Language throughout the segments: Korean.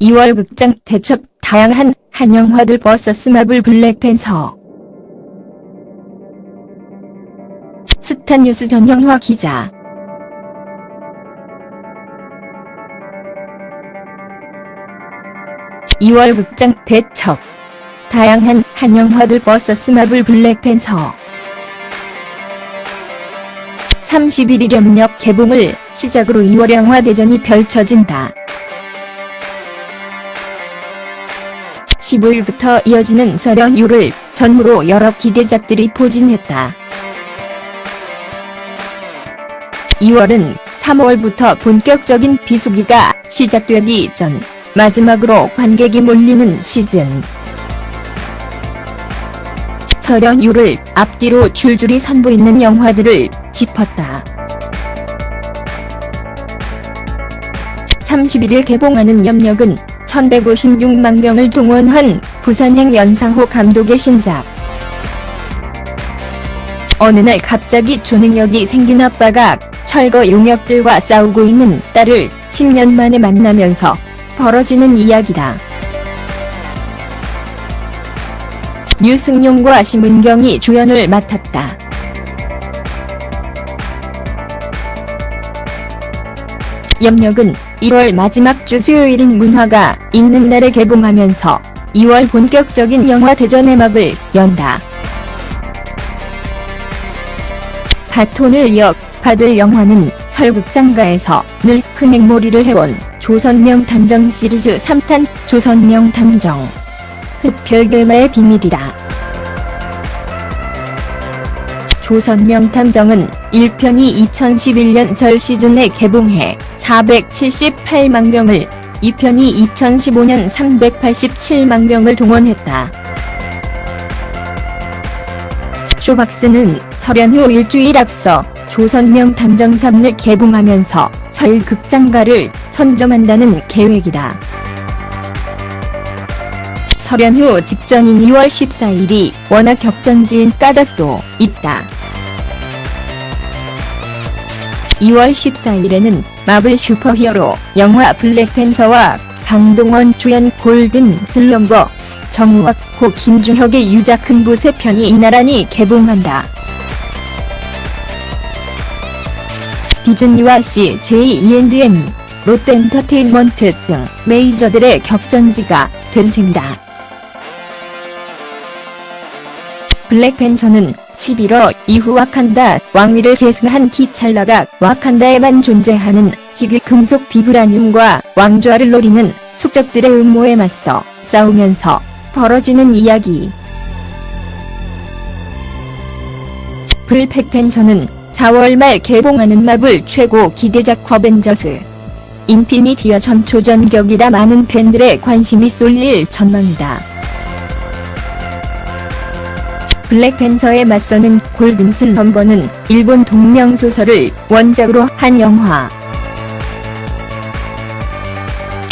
2월 극장 대첩 다양한 한영화들 버서스 마블 블랙팬서. 스타뉴스 전영화 기자. (2월) 극장 대첩 다양한 한영화들 버서스 마블 블랙팬서. 31일 협력 개봉을 시작으로 2월 영화 대전이 펼쳐진다. 15일부터 이어지는 설 연휴를 전후로 여러 기대작들이 포진했다. 2월은 3월부터 본격적인 비수기가 시작되기 전 마지막으로 관객이 몰리는 시즌. 설 연휴를 앞뒤로 줄줄이 선보이는 영화들을 짚었다. 31일 개봉하는 염력은 1156만 명을 동원한 부산행 연상호 감독의 신작. 어느 날 갑자기 초능력이 생긴 아빠가 철거 용역들과 싸우고 있는 딸을 10년 만에 만나면서 벌어지는 이야기다. 류승용과 심은경이 주연을 맡았다. 염력은 1월 마지막 주 수요일인 문화가 있는 날에 개봉하면서 2월 본격적인 영화 대전의 막을 연다. 바톤을 이어 받을 영화는 설극장가에서 늘 큰 행몰이를 해온 조선명 탐정 시리즈 3탄 조선명 탐정 흑별결마의 비밀이다. 조선명 탐정은 1편이 2011년 설 시즌에 개봉해 478만 명을, 2편이 2015년 387만 명을 동원했다. 쇼박스는 설연후 일주일 앞서 조선명 탐정 3을 개봉하면서 설 극장가를 선점한다는 계획이다. 설연후 직전인 2월 14일이 워낙 격전지인 까닭도 있다. 2월 14일에는 마블 슈퍼히어로 영화 블랙팬서와 강동원 주연 골든 슬럼버, 정우학, 고 김주혁의 유작 흥부 세 편이 나란히 개봉한다. 디즈니와 CJ E&M, 롯데엔터테인먼트 등 메이저들의 격전지가 된 셈이다. 블랙팬서는 11월 이후 와칸다 왕위를 계승한 티찰라가 와칸다에만 존재하는 희귀 금속 비브라늄과 왕좌를 노리는 숙적들의 음모에 맞서 싸우면서 벌어지는 이야기. 블랙 팬서는 4월 말 개봉하는 마블 최고 기대작 어벤져스. 인피니티어 전초전격이라 많은 팬들의 관심이 쏠릴 전망이다. 블랙팬서에 맞서는 골든슬럼버는 일본 동명소설을 원작으로 한 영화.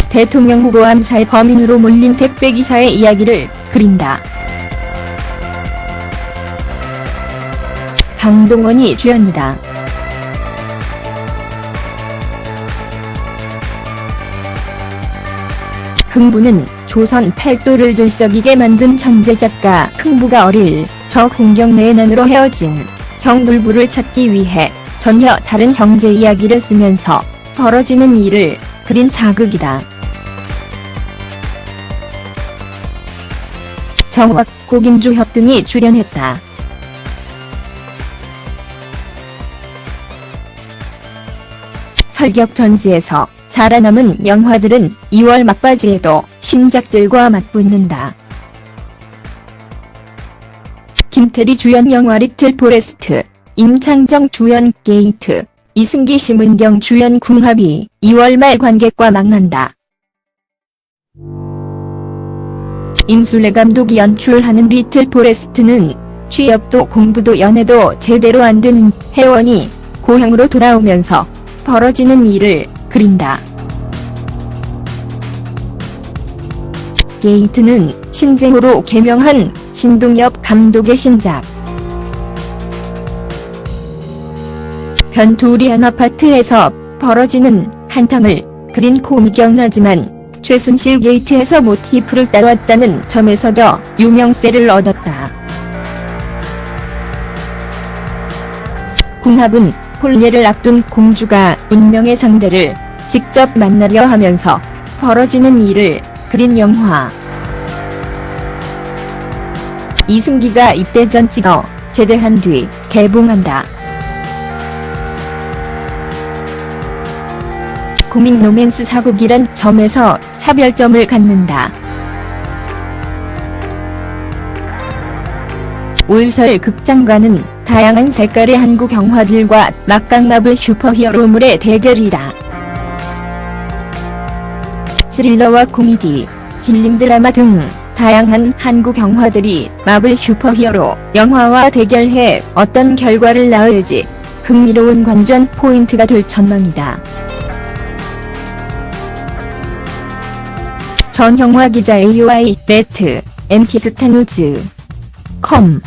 대통령 후보 암살 범인으로 몰린 택배기사의 이야기를 그린다. 강동원이 주연이다. 흥부는 조선 팔도를 들썩이게 만든 천재 작가 흥부가 어릴 저 공경 내난으로 헤어진 형불부를 찾기 위해 전혀 다른 형제 이야기를 쓰면서 벌어지는 일을 그린 사극이다. 정확, 고김주협 등이 출연했다. 설격 전지에서 살아남은 영화들은 2월 막바지에도 신작들과 맞붙는다. 김태리 주연 영화 리틀 포레스트, 임창정 주연 게이트, 이승기 심은경 주연 궁합이 2월 말 관객과 만난다. 임술래 감독이 연출하는 리틀 포레스트는 취업도 공부도 연애도 제대로 안된 회원이 고향으로 돌아오면서 벌어지는 일을 그린다. 게이트는 신재호로 개명한 신동엽 감독의 신작. 변두리 한 아파트에서 벌어지는 한탕을 그린 코미경나지만 최순실 게이트에서 모티프를 따왔다는 점에서도 유명세를 얻었다. 궁합은 혼례를 앞둔 공주가 운명의 상대를 직접 만나려 하면서 벌어지는 일을 그린 영화. 이승기가 입대 전 찍어 제대한 뒤 개봉한다. 고민 로맨스 사극이란 점에서 차별점을 갖는다. 올설 극장가는 다양한 색깔의 한국 영화들과 막강 마블 슈퍼히어로물의 대결이다. 스릴러와 코미디, 힐링 드라마 등 다양한 한국 영화들이 마블 슈퍼히어로 영화와 대결해 어떤 결과를 낳을지 흥미로운 관전 포인트가 될 전망이다. 전 영화 기자 AOI 네트 MT 스타뉴즈 컴